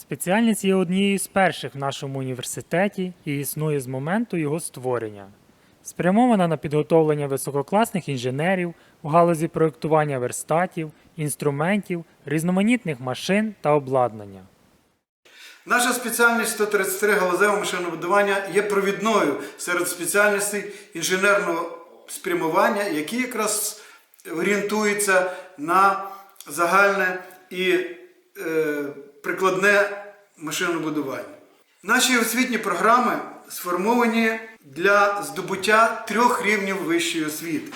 Спеціальність є однією з перших в нашому університеті і існує з моменту його створення. Спрямована на підготовлення висококласних інженерів у галузі проєктування верстатів, інструментів, різноманітних машин та обладнання. Наша спеціальність 133 галузеве машинобудування є провідною серед спеціальностей інженерного спрямування, які якраз орієнтуються на загальне і е, прикладне машинобудування. Наші освітні програми сформовані для здобуття трьох рівнів вищої освіти.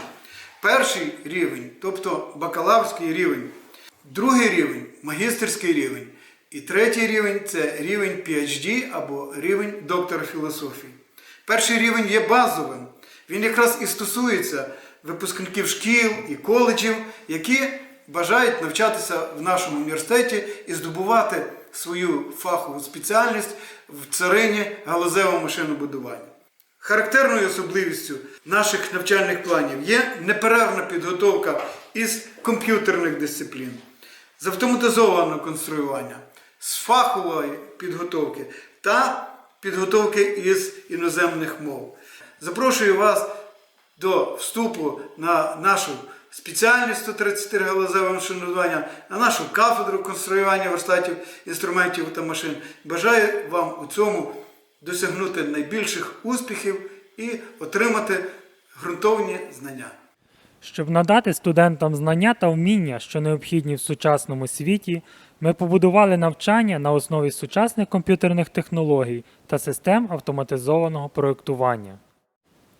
Перший рівень, тобто бакалаврський рівень, другий рівень магістерський рівень. І третій рівень це рівень PhD або рівень доктора філософії. Перший рівень є базовим. Він якраз і стосується випускників шкіл і коледжів, які бажають навчатися в нашому університеті і здобувати свою фахову спеціальність в царині галузевого машинобудування. Характерною особливістю наших навчальних планів є неперервна підготовка із комп'ютерних дисциплін, з автоматизованого конструювання, з фахової підготовки та підготовки із іноземних мов. Запрошую вас до вступу на нашу спеціальність 134 галузеве машинобудування, на нашу кафедру конструювання верстатів, інструментів та машин. Бажаю вам у цьому досягнути найбільших успіхів і отримати ґрунтовні знання. Щоб надати студентам знання та вміння, що необхідні в сучасному світі, ми побудували навчання на основі сучасних комп'ютерних технологій та систем автоматизованого проєктування.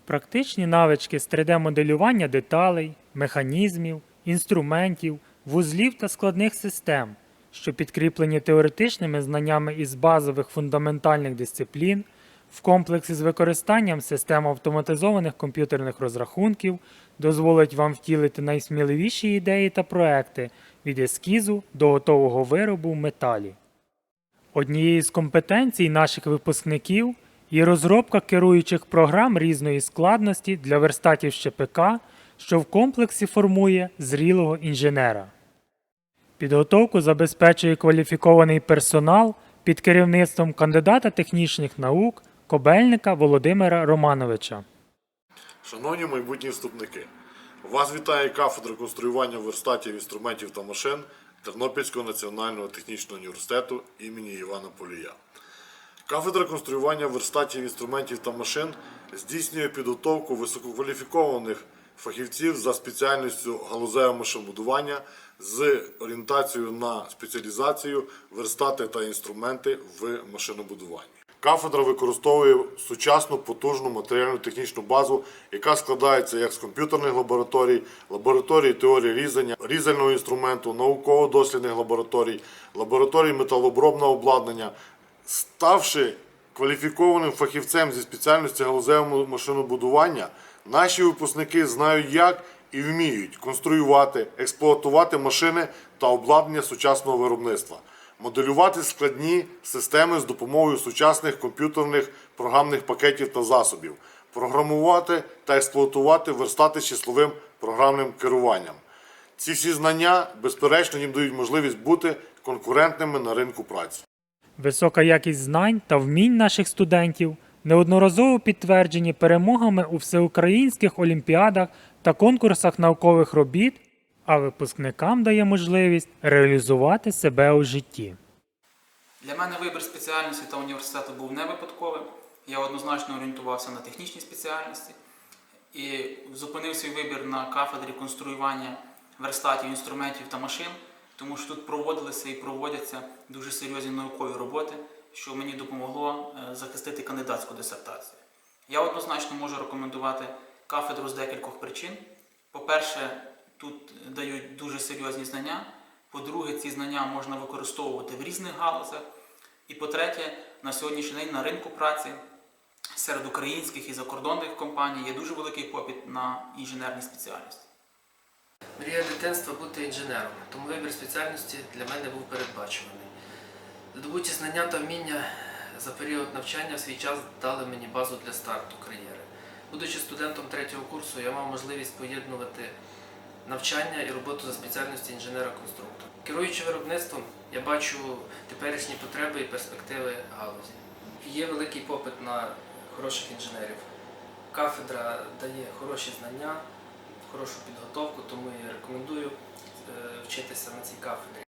Практичні навички з 3D-моделювання деталей, механізмів, інструментів, вузлів та складних систем, що підкріплені теоретичними знаннями із базових фундаментальних дисциплін, в комплексі з використанням систем автоматизованих комп'ютерних розрахунків дозволить вам втілити найсміливіші ідеї та проекти від ескізу до готового виробу в металі. Однією з компетенцій наших випускників є розробка керуючих програм різної складності для верстатів ЩПК, що в комплексі формує зрілого інженера. Підготовку забезпечує кваліфікований персонал під керівництвом кандидата технічних наук Кобельника Володимира Романовича. Шановні майбутні вступники, вас вітає кафедра конструювання верстатів, інструментів та машин Тернопільського національного технічного університету імені Івана Полія. Кафедра конструювання верстатів, інструментів та машин здійснює підготовку висококваліфікованих фахівців за спеціальністю галузеве машинобудування з орієнтацією на спеціалізацію верстати та інструменти в машинобудуванні. Кафедра використовує сучасну потужну матеріальну технічну базу, яка складається як з комп'ютерних лабораторій, лабораторій теорії різання, різального інструменту, науково-дослідних лабораторій, лабораторій металообробного обладнання, ставши кваліфікованим фахівцем зі спеціальності галузевого машинобудування, наші випускники знають, як і вміють конструювати, експлуатувати машини та обладнання сучасного виробництва, моделювати складні системи з допомогою сучасних комп'ютерних програмних пакетів та засобів, програмувати та експлуатувати верстати числовим програмним керуванням. Ці всі знання, безперечно, їм дають можливість бути конкурентними на ринку праці. Висока якість знань та вмінь наших студентів неодноразово підтверджені перемогами у всеукраїнських олімпіадах та конкурсах наукових робіт, а випускникам дає можливість реалізувати себе у житті. Для мене вибір спеціальності та університету був не випадковим. Я однозначно орієнтувався на технічні спеціальності і зупинив свій вибір на кафедрі конструювання верстатів, інструментів та машин, тому що тут проводилися і проводяться дуже серйозні наукові роботи, що мені допомогло е, захистити кандидатську дисертацію. Я однозначно можу рекомендувати кафедру з декількох причин. По-перше, тут дають дуже серйозні знання. По-друге, ці знання можна використовувати в різних галузях. І по-третє, на сьогоднішній день на ринку праці серед українських і закордонних компаній є дуже великий попит на інженерні спеціальності. Мрія дитинства бути інженером, тому вибір спеціальності для мене був передбачуваний. Здобуті знання та вміння за період навчання в свій час дали мені базу для старту кар'єри. Будучи студентом третього курсу, я мав можливість поєднувати навчання і роботу за спеціальністю інженера-конструктора. Керуючи виробництвом, я бачу теперішні потреби і перспективи галузі. Є великий попит на хороших інженерів. Кафедра дає хороші знання, хорошу підготовку, тому я рекомендую е, вчитися на цій кафедрі.